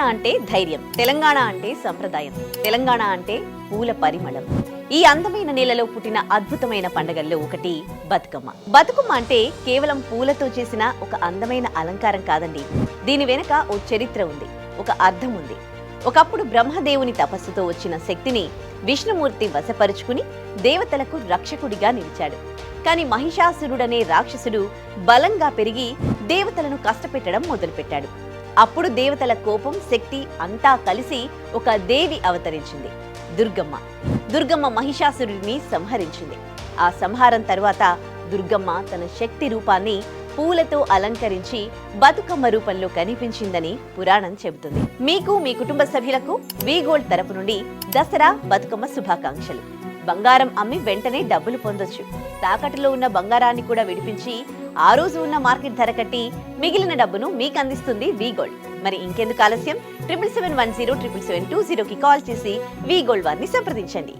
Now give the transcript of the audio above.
తెలంగాణ అంటే ధైర్యం తెలంగాణ అంటే సంప్రదాయం తెలంగాణ అంటే పూల పరిమళం. ఈ అందమైన నేలలో పుట్టిన అద్భుతమైన పండగల్లో ఒకటి బతుకమ్మ. బతుకమ్మ అంటే కేవలం పూలతో చేసిన ఒక అందమైన అలంకారం కాదండి. దీని వెనుక ఓ చరిత్ర ఉంది ఒక అర్థం ఉంది. ఒకప్పుడు బ్రహ్మదేవుని తపస్సుతో వచ్చిన శక్తిని విష్ణుమూర్తి వశపరుచుకుని దేవతలకు రక్షకుడిగా నిలిచాడు. కానీ మహిషాసురుడనే రాక్షసుడు బలంగా పెరిగి దేవతలను కష్టపెట్టడం మొదలుపెట్టాడు. అప్పుడు దేవతల కోపం శక్తి అంతా కలిసి ఒక దేవి అవతరించింది దుర్గమ్మ. దుర్గమ్మ మహిషాసురుడిని సంహరించింది. ఆ సంహారం తర్వాత దుర్గమ్మ తన శక్తి రూపాన్ని పూలతో అలంకరించి బతుకమ్మ రూపంలో కనిపించిందని పురాణం చెబుతుంది. మీకు మీ కుటుంబ సభ్యులకు వీగోల్డ్ తరపు నుండి దసరా బతుకమ్మ శుభాకాంక్షలు. బంగారం అమ్మి వెంటనే డబ్బులు పొందొచ్చు. తాకట్టులో ఉన్న బంగారాన్ని కూడా విడిపించి ఆ రోజు ఉన్న మార్కెట్ ధర కట్టి మిగిలిన డబ్బును మీకు అందిస్తుంది వి గోల్డ్ మరి ఇంకెందుకు ఆలస్యం? Triple seven one zero triple seven two జీరోకి కాల్ చేసి వి గోల్డ్ వారిని సంప్రదించండి.